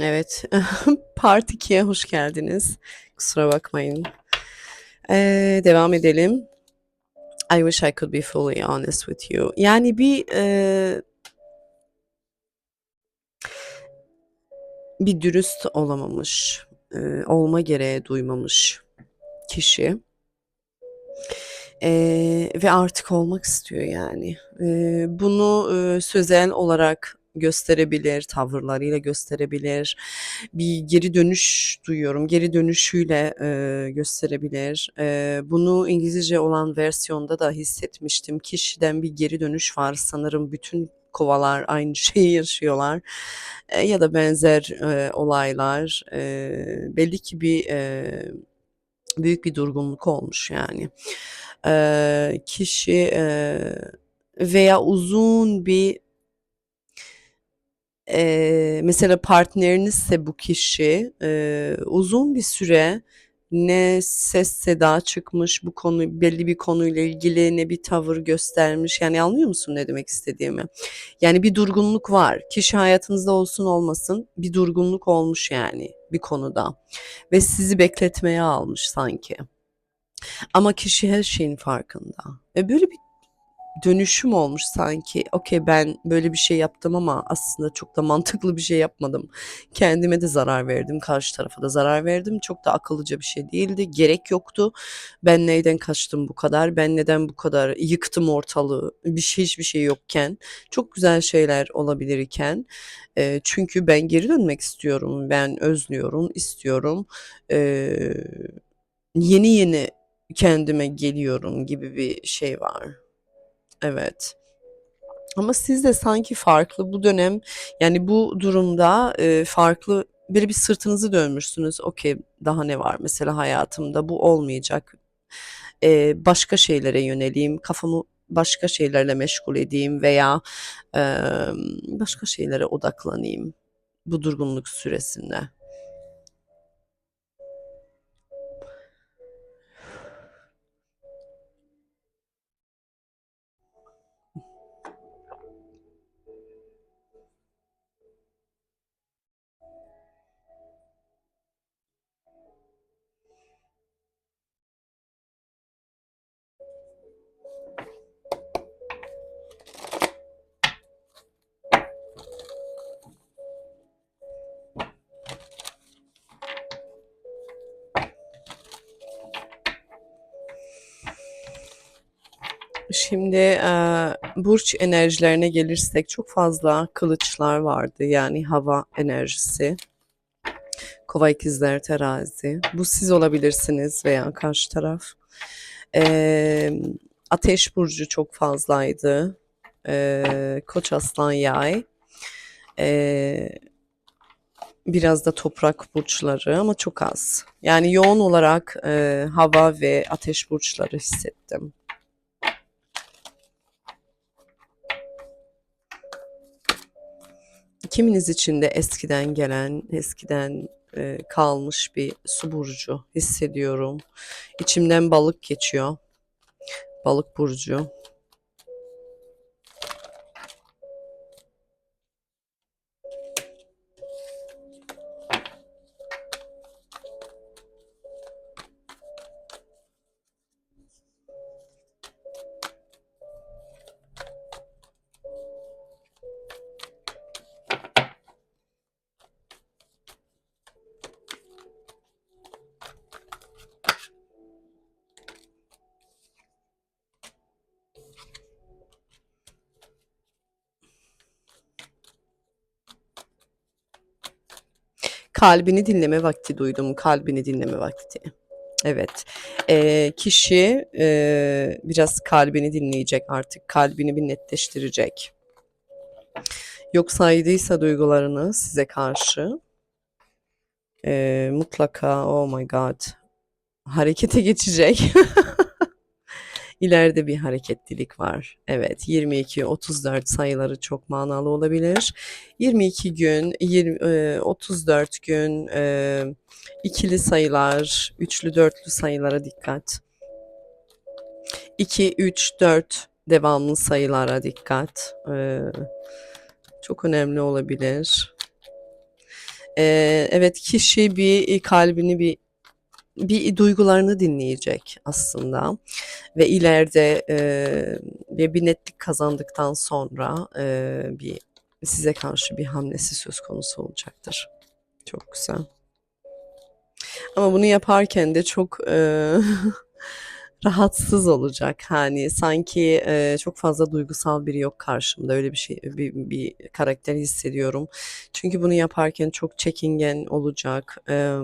Evet. Part 2'ye hoş geldiniz. Kusura bakmayın. Ee, devam edelim. I wish I could be fully honest with you. Yani bir e, bir dürüst olamamış, e, olma gereği duymamış kişi. E, ve artık olmak istiyor yani. E, bunu e, sözel olarak gösterebilir, tavırlarıyla gösterebilir. Bir geri dönüş duyuyorum. Geri dönüşüyle e, gösterebilir. E, bunu İngilizce olan versiyonda da hissetmiştim. Kişiden bir geri dönüş var. Sanırım bütün kovalar aynı şeyi yaşıyorlar. E, ya da benzer e, olaylar. E, belli ki bir e, büyük bir durgunluk olmuş yani. E, kişi e, veya uzun bir Eee, mesela partnerinizse bu kişi, eee, uzun bir süre ne ses seda çıkmış bu konu belli bir konuyla ilgili ne bir tavır göstermiş. Yani anlıyor musun ne demek istediğimi? Yani bir durgunluk var. Kişi hayatınızda olsun olmasın bir durgunluk olmuş yani bir konuda ve sizi bekletmeye almış sanki. Ama kişi her şeyin farkında. Ve böyle bir dönüşüm olmuş sanki. Okey ben böyle bir şey yaptım ama aslında çok da mantıklı bir şey yapmadım. Kendime de zarar verdim, karşı tarafa da zarar verdim. Çok da akıllıca bir şey değildi. Gerek yoktu. Ben neyden kaçtım bu kadar? Ben neden bu kadar yıktım ortalığı? Bir şey hiçbir şey yokken. Çok güzel şeyler olabilirken. E, çünkü ben geri dönmek istiyorum. Ben özlüyorum, istiyorum. E, yeni yeni kendime geliyorum gibi bir şey var. Evet. Ama siz de sanki farklı bu dönem yani bu durumda e, farklı böyle bir sırtınızı dönmüşsünüz. Okey daha ne var mesela hayatımda bu olmayacak. E, başka şeylere yöneleyim, kafamı başka şeylerle meşgul edeyim veya e, başka şeylere odaklanayım bu durgunluk süresinde. Şimdi eee, burç enerjilerine gelirsek çok fazla kılıçlar vardı. Yani hava enerjisi. Kova ikizler terazi. Bu siz olabilirsiniz veya karşı taraf. Eee, ateş burcu çok fazlaydı. Eee, Koç aslan yay. Eee, biraz da toprak burçları ama çok az. Yani yoğun olarak eee, hava ve ateş burçları hissettim. Kiminiz için de eskiden gelen, eskiden e, kalmış bir su burcu hissediyorum. İçimden balık geçiyor. Balık burcu. Kalbini dinleme vakti duydum. Kalbini dinleme vakti. Evet. Eee, kişi eee, biraz kalbini dinleyecek artık. Kalbini bir netleştirecek. Yok saydıysa duygularını size karşı eee, mutlaka oh my god harekete geçecek. İleride bir hareketlilik var. Evet 22-34 sayıları çok manalı olabilir. 22 gün, 20, e, 34 gün e, ikili sayılar, üçlü dörtlü sayılara dikkat. 2, 3, 4 devamlı sayılara dikkat. E, çok önemli olabilir. Eee, evet kişi bir kalbini bir bir duygularını dinleyecek aslında ve ileride ve bir netlik kazandıktan sonra eee, bir size karşı bir hamlesi söz konusu olacaktır. Çok güzel. Ama bunu yaparken de çok eee, rahatsız olacak. Hani sanki eee, çok fazla duygusal biri yok karşımda. Öyle bir şey bir, bir karakter hissediyorum. Çünkü bunu yaparken çok çekingen olacak. Eee,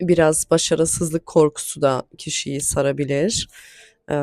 biraz başarısızlık korkusu da kişiyi sarabilir. Eee,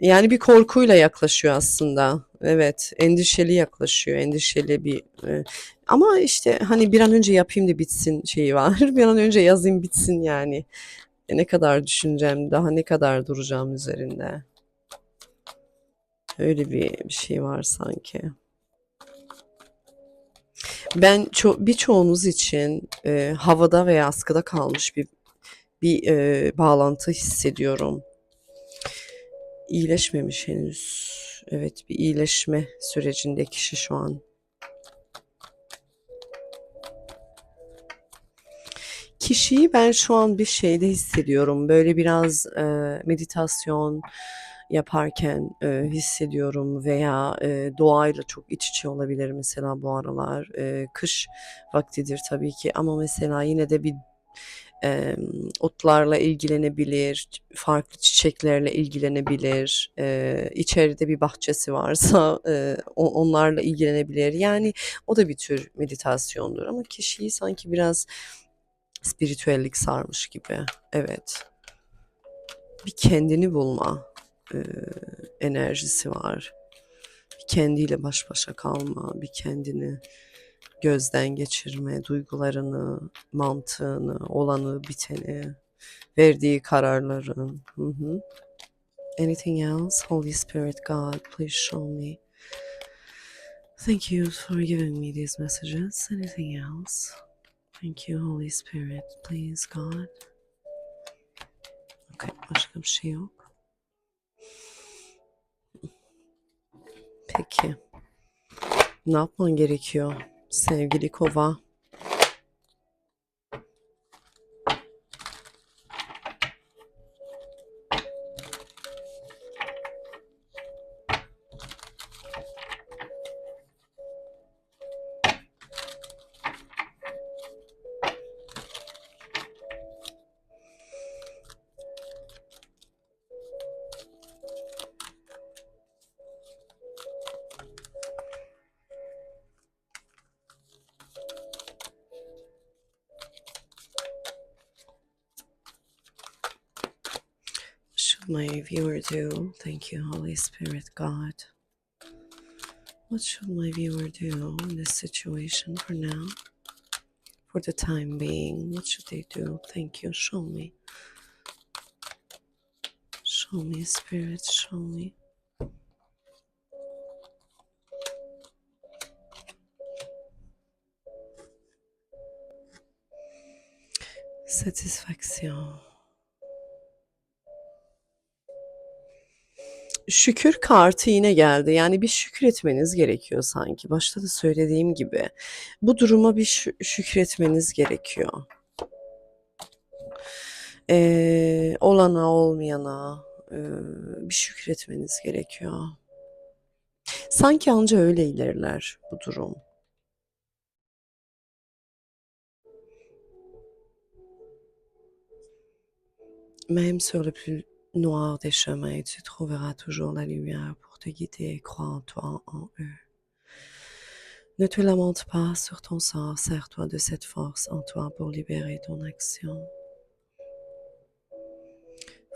yani bir korkuyla yaklaşıyor aslında. Evet, endişeli yaklaşıyor. Endişeli bir e, ama işte hani bir an önce yapayım da bitsin şeyi var. Bir an önce yazayım bitsin yani. E, ne kadar düşüneceğim, daha ne kadar duracağım üzerinde. Öyle bir, bir şey var sanki. Ben ço- birçoğunuz için e, havada veya askıda kalmış bir bir e, bağlantı hissediyorum. İyileşmemiş henüz. Evet, bir iyileşme sürecinde kişi şu an. Kişiyi ben şu an bir şeyde hissediyorum. Böyle biraz e, meditasyon yaparken e, hissediyorum veya e, doğayla çok iç içe olabilir mesela bu aralar. E, kış vaktidir tabii ki ama mesela yine de bir e, otlarla ilgilenebilir, farklı çiçeklerle ilgilenebilir, e, içeride bir bahçesi varsa e, onlarla ilgilenebilir. Yani o da bir tür meditasyondur ama kişiyi sanki biraz spiritüellik sarmış gibi. Evet. Bir kendini bulma e, enerjisi var. Bir kendiyle baş başa kalma, bir kendini gözden geçirme, duygularını, mantığını, olanı, biteni, verdiği kararların. Hı hı. Anything else? Holy Spirit, God, please show me. Thank you for giving me these messages. Anything else? Thank you, Holy Spirit. Please, God. Okay, başka bir şey yok. Peki. Ne yapman gerekiyor sevgili kova? My viewer do? Thank you, Holy Spirit, God. What should my viewer do in this situation for now? For the time being, what should they do? Thank you. Show me. Show me, Spirit, show me. Satisfaction. Şükür kartı yine geldi. Yani bir şükretmeniz gerekiyor sanki. Başta da söylediğim gibi. Bu duruma bir şü- şükretmeniz gerekiyor. Ee, olana olmayana e, bir şükretmeniz gerekiyor. Sanki anca öyle ilerler bu durum. Même sur noir des chemins, tu trouveras toujours la lumière pour te guider et crois en toi, en eux. Ne te lamente pas sur ton sort, sers-toi de cette force en toi pour libérer ton action.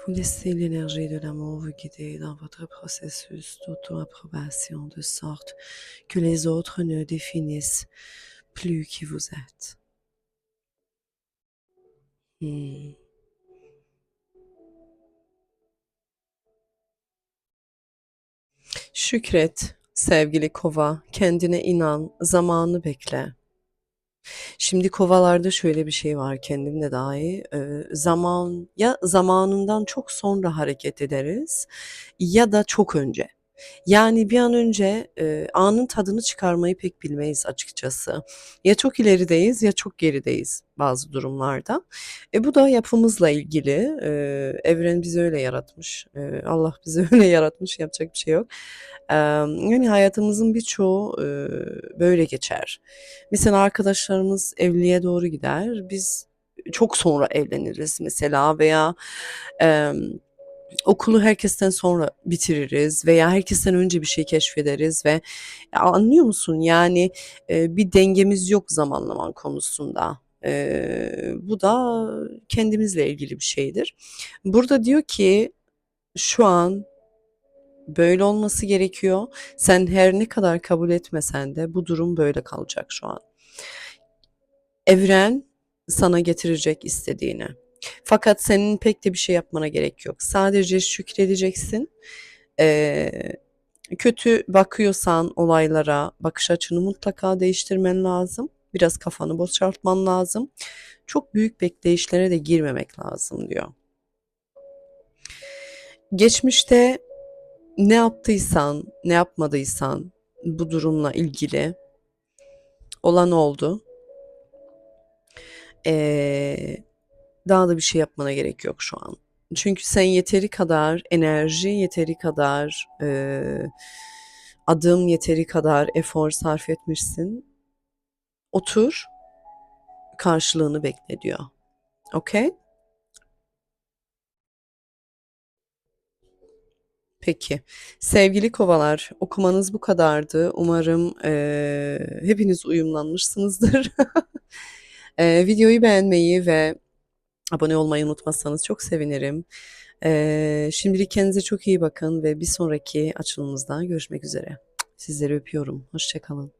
Vous laissez l'énergie de l'amour vous guider dans votre processus d'auto-approbation de sorte que les autres ne définissent plus qui vous êtes. Hmm. Şükret sevgili kova, kendine inan, zamanı bekle. Şimdi kovalarda şöyle bir şey var kendimde dahi. e, zaman ya zamanından çok sonra hareket ederiz ya da çok önce. Yani bir an önce e, anın tadını çıkarmayı pek bilmeyiz açıkçası. Ya çok ilerideyiz ya çok gerideyiz bazı durumlarda. E bu da yapımızla ilgili. E, evren bizi öyle yaratmış. E, Allah bizi öyle yaratmış. Yapacak bir şey yok. E, yani hayatımızın birçoğu e, böyle geçer. Mesela arkadaşlarımız evliliğe doğru gider. Biz çok sonra evleniriz mesela veya e, okulu herkesten sonra bitiririz veya herkesten önce bir şey keşfederiz ve anlıyor musun? Yani e, bir dengemiz yok zamanlaman konusunda. E, bu da kendimizle ilgili bir şeydir. Burada diyor ki şu an böyle olması gerekiyor. Sen her ne kadar kabul etmesen de bu durum böyle kalacak şu an. Evren sana getirecek istediğini. Fakat senin pek de bir şey yapmana gerek yok. Sadece şükredeceksin. Ee, kötü bakıyorsan olaylara bakış açını mutlaka değiştirmen lazım. Biraz kafanı boşaltman lazım. Çok büyük bekleyişlere de girmemek lazım diyor. Geçmişte ne yaptıysan, ne yapmadıysan bu durumla ilgili olan oldu. Ee, daha da bir şey yapmana gerek yok şu an. Çünkü sen yeteri kadar enerji, yeteri kadar e, adım, yeteri kadar efor sarf etmişsin. Otur, karşılığını bekle diyor. Okey? Peki. Sevgili kovalar, okumanız bu kadardı. Umarım eee, hepiniz uyumlanmışsınızdır. Eee, videoyu beğenmeyi ve abone olmayı unutmazsanız çok sevinirim. Eee, şimdilik kendinize çok iyi bakın ve bir sonraki açılımımızda görüşmek üzere. Sizleri öpüyorum. Hoşça kalın.